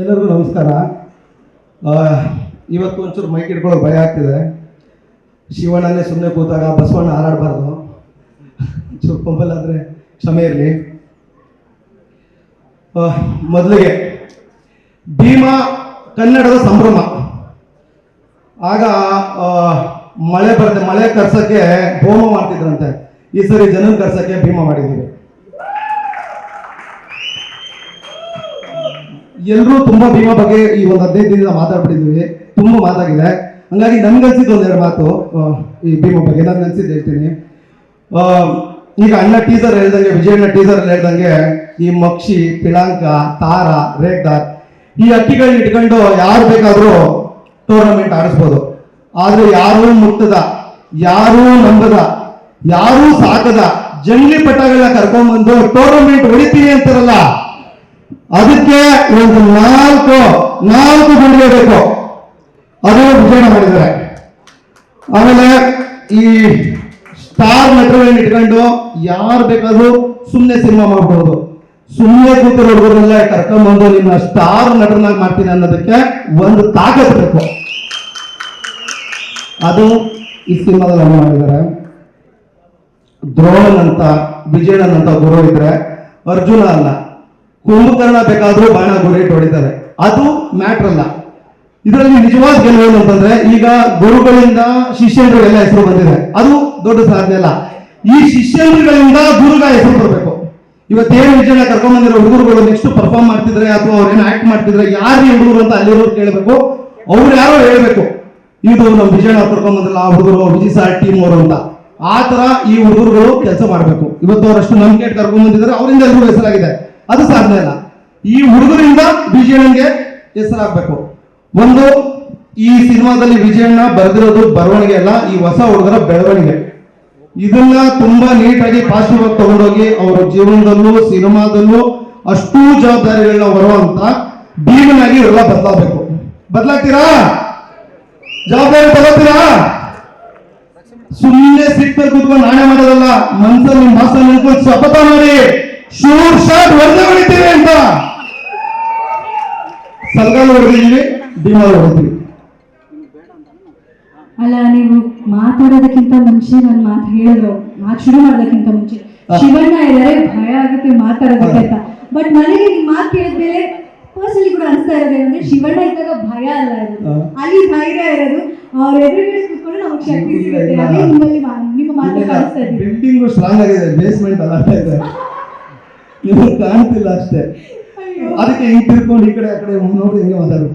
ಎಲ್ಲರಿಗೂ ನಮಸ್ಕಾರ. ಇವತ್ತು ಒಂಚೂರು ಮೈಕ್ ಇಟ್ಕೊಳ್ಳೋಕೆ ಭಯ ಆಗ್ತಿದೆ. ಶಿವಣ್ಣನೇ ಸುಮ್ಮನೆ ಕೂತಾಗ ಬಸವಣ್ಣ ಹಾರಾಡಬಾರ್ದು. ಚೂರು ಕೊಂಬಲ್ಲಾದರೆ ಕ್ಷಮೆ ಇರಲಿ. ಮೊದಲಿಗೆ ಭೀಮಾ ಕನ್ನಡದ ಸಂಭ್ರಮ. ಆಗ ಮಳೆ ಬರುತ್ತೆ ಮಳೆ ಕರ್ಸೋಕ್ಕೆ ಹೋಮ ಮಾಡ್ತಿದ್ರಂತೆ. ಈ ಸರಿ ಜನನ ಕರ್ಸೋಕ್ಕೆ ಭೀಮಾ ಮಾಡಿದ್ದೀವಿ. ಎಲ್ಲರೂ ತುಂಬಾ ಭೀಮಾ ಬಗ್ಗೆ ಈ ಒಂದು ಹದಿನೈದು ದಿನ ಮಾತಾಡ್ಬಿಟ್ಟಿದ್ವಿ ತುಂಬಾ ಮಾತಾಗಿದೆ. ಹಂಗಾಗಿ ನನ್ಗನ್ಸಿದ್ದು ಒಂದೆರಡು ಮಾತು ಈ ಭೀಮಾ ಬಗ್ಗೆ. ನನ್ಗೆ ಅನ್ಸಿದ್ದು ಹೇಳ್ತೀನಿ. ಈಗ ಅಣ್ಣ ಟೀಸರ್ ಹೇಳ್ದಂಗೆ, ವಿಜಯಣ್ಣ ಟೀಸರ್ ಹೇಳ್ದಂಗೆ ಈ ಮಕ್ಷಿ, ಪಿಳಾಂಕ, ತಾರ, ರೇಗ್ದಾರ್ ಈ ಅಕ್ಕಿಗಳನ್ನ ಇಟ್ಕೊಂಡು ಯಾರು ಬೇಕಾದರೂ ಟೂರ್ನಮೆಂಟ್ ಆಡಿಸ್ಬೋದು. ಆದ್ರೆ ಯಾರೂ ಮುಟ್ಟದ, ಯಾರೂ ನಂಬದ, ಯಾರೂ ಸಾಕದ, ಜಂಗ್ಲಿ ಪಟ್ಟಗಳನ್ನ ಕರ್ಕೊಂಡ್ಬಂದು ಟೂರ್ನಮೆಂಟ್ ಹೊಡಿತೀನಿ ಅಂತಾರಲ್ಲ ಅದಕ್ಕೆ ಒಂದು ನಾಲ್ಕು ನಾಲ್ಕು ಗುಂಡಿಗೆ ಬೇಕು. ಅದು ವಿಜಯನ ಮಾಡಿದ್ದಾರೆ. ಆಮೇಲೆ ಈ ಸ್ಟಾರ್ ನಟಗಳನ್ನ ಇಟ್ಕೊಂಡು ಯಾರು ಬೇಕಾದ್ರೂ ಸುಮ್ಮನೆ ಸಿನಿಮಾ ಮಾಡ್ಬೋದು. ಸುಮ್ಮನೆ ಕೂತು ಹುಡುಗರೆಲ್ಲ ಕರ್ಕೊಂಡ್ಬಂದು ನಿಮ್ಮ ಸ್ಟಾರ್ ನಟನಾಗಿ ಮಾಡ್ತೀನಿ ಅನ್ನೋದಕ್ಕೆ ಒಂದು ತಾಕತ್ ಬೇಕು. ಅದು ಈ ಸಿನಿಮಾದಲ್ಲಿ ಅಮ್ಮ ಮಾಡಿದ್ದಾರೆ. ದ್ರೋಣನ್ ಅಂತ ವಿಜಯನ್ ಅಂತ ಗುರು ಇದ್ರೆ ಅರ್ಜುನ ಅಲ್ಲ. ಕುಂಭಕರ್ಣ ಬೇಕಾದರೂ ಬಾಣ ಗುರಿ ಇಟ್ಟು ಹೊಡಿತಾರೆ ಅದು ಮ್ಯಾಟ್ರ್ ಅಲ್ಲ. ಇದರಲ್ಲಿ ನಿಜವಾದ ಗೆಲುವು ಅಂತಂದ್ರೆ ಈಗ ಗುರುಗಳಿಂದ ಶಿಷ್ಯರು ಎಲ್ಲ ಹೆಸರು ಬಂದಿದೆ. ಅದು ದೊಡ್ಡ ಸಾಧನೆ ಅಲ್ಲ. ಈ ಶಿಷ್ಯರುಗಳಿಂದ ಗುರುಗಳ ಹೆಸರು ಬರಬೇಕು. ಇವತ್ತೇನು ವಿಜಯ ಕರ್ಕೊಂಡ್ ಬಂದಿರೋ ಹುಡುಗರುಗಳು ನೆಕ್ಸ್ಟ್ ಪರ್ಫಾರ್ಮ್ ಮಾಡ್ತಿದ್ರೆ ಅಥವಾ ಅವ್ರೇನು ಆಕ್ಟ್ ಮಾಡ್ತಿದ್ರೆ ಯಾರು ಹುಡುಗರು ಅಂತ ಅಲ್ಲಿರೋರು ಕೇಳಬೇಕು. ಅವ್ರು ಯಾರೋ ಹೇಳ್ಬೇಕು. ಇದು ನಮ್ಮ ವಿಜಯ ಕರ್ಕೊಂಡ್ ಬಂದಿಲ್ಲ ಆ ಹುಡುಗರು ವಿಜಯ್ ಸಾರ್ ಟೀಮ್ ಅವರು ಅಂತ. ಆ ತರ ಈ ಹುಡುಗರುಗಳು ಕೆಲಸ ಮಾಡಬೇಕು. ಇವತ್ತು ಅವರಷ್ಟು ನಂಬಿಕೆ ಕರ್ಕೊಂಡ್ ಬಂದಿದ್ರೆ ಅವರಿಂದ ಎಲ್ಲರೂ ಹೆಸರಾಗಿದೆ. ಅದು ಸಾಧ್ಯ ಇಲ್ಲ. ಈ ಹುಡುಗರಿಂದ ವಿಜಯಣ್ಣಗೆ ಹೆಸರಾಗಬೇಕು. ಒಂದು, ಈ ಸಿನಿಮಾದಲ್ಲಿ ವಿಜಯಣ್ಣ ಬರೆದಿರೋದು ಬರವಣಿಗೆ ಅಲ್ಲ, ಈ ಹೊಸ ಹುಡುಗರ ಬೆಳವಣಿಗೆ. ಇದನ್ನ ತುಂಬಾ ನೀಟಾಗಿ ಪಾಸಿಟಿವ್ ಆಗಿ ತಗೊಂಡೋಗಿ ಅವರ ಜೀವನದಲ್ಲೂ, ಸಿನಿಮಾದಲ್ಲೂ ಅಷ್ಟೂ ಜವಾಬ್ದಾರಿಗಳನ್ನ ಹೊರುವಂತ ಭೀಮನಾಗಿ ಎಲ್ಲ ಬದಲಾಗಬೇಕು. ಬದಲಾಗ್ತೀರಾ? ಜವಾಬ್ದಾರಿ ತಗೋತೀರಾ? ಸುಮ್ಮನೆ ಸಿಟ್ಟು ಕೂತ್ಕೊಂಡು ನಾಳೆ ಮಾಡೋದಲ್ಲ, ಮನ್ಸಲ್ಲಿ ಮಾಸ್ತಲ್ಲಿ ನಿಂತ್ಕೊಂಡು ಮಾಡಿ. ಶೂರ್ ಶಾಟ್ ಒಂದೇ ಹೊಡಿತೀವಿ ಅಂತ. ಸಲ್ಗಾಲ್ ಹೊಡೆದಿದ್ದೀವಿ ಡಿಮಾಲ್ ಹೊಡಿತೀವಿ ಅಲ್ಲ ನೀವು ಮಾತಾಡೋದಕ್ಕಿಂತ ಮುಂಚೆ ನನ್ ಮಾತು ಹೇಳಿದ್ರು. ಮಾತು ಶುರು ಮಾಡೋದಕ್ಕಿಂತ ಮುಂಚೆ. ಶಿವಣ್ಣ ಇದ್ದಾರೆ ಭಯ ಆಗುತ್ತೆ ಮಾತಾಡೋದಕ್ಕೆ ಅಂತ. ಬಟ್ ನನಗೆ ನಿಮ್ ಮಾತು ಕೇಳಿದ್ಮೇಲೆ ಪರ್ಸನಲಿ ಕೂಡ ಅನಿಸ್ತಾ ಇರೋದು ಏನಂದ್ರೆ ಶಿವಣ್ಣ ಇದ್ದಾಗ ಭಯ ಅಲ್ಲ ಇರೋದು. ಅಲ್ಲಿ ಧೈರ್ಯ ಇರೋದು. ಅವ್ರ ಎದುರುಗಡೆ ಕೂತ್ಕೊಂಡು ನಮಗೆ ಶಕ್ತಿ ಸಿಗುತ್ತೆ ಅದೇ ನಿಮ್ಮಲ್ಲಿ ನಿಮ್ಮ ಮಾತು ಕಾಣಿಸ್ತಾ ಇದೆ. ಬಿಲ್ಡಿಂಗು ಸ್ಟ್ರಾಂಗ್ ಆಗಿದೆ ಬೇಸ್ಮೆಂಟ್ ಅಲ್ಲ ನಿಮಗೆ ಕಾಣ್ತಿಲ್ಲ ಅಷ್ಟೇ. ಅದಕ್ಕೆ ಹಿಂಗ್ ತಿರ್ಕೊಂಡು ಈ ಕಡೆ ಆ ಕಡೆ ನೋಡಿ ಹಿಂಗೆ ಮಾತಾಡು.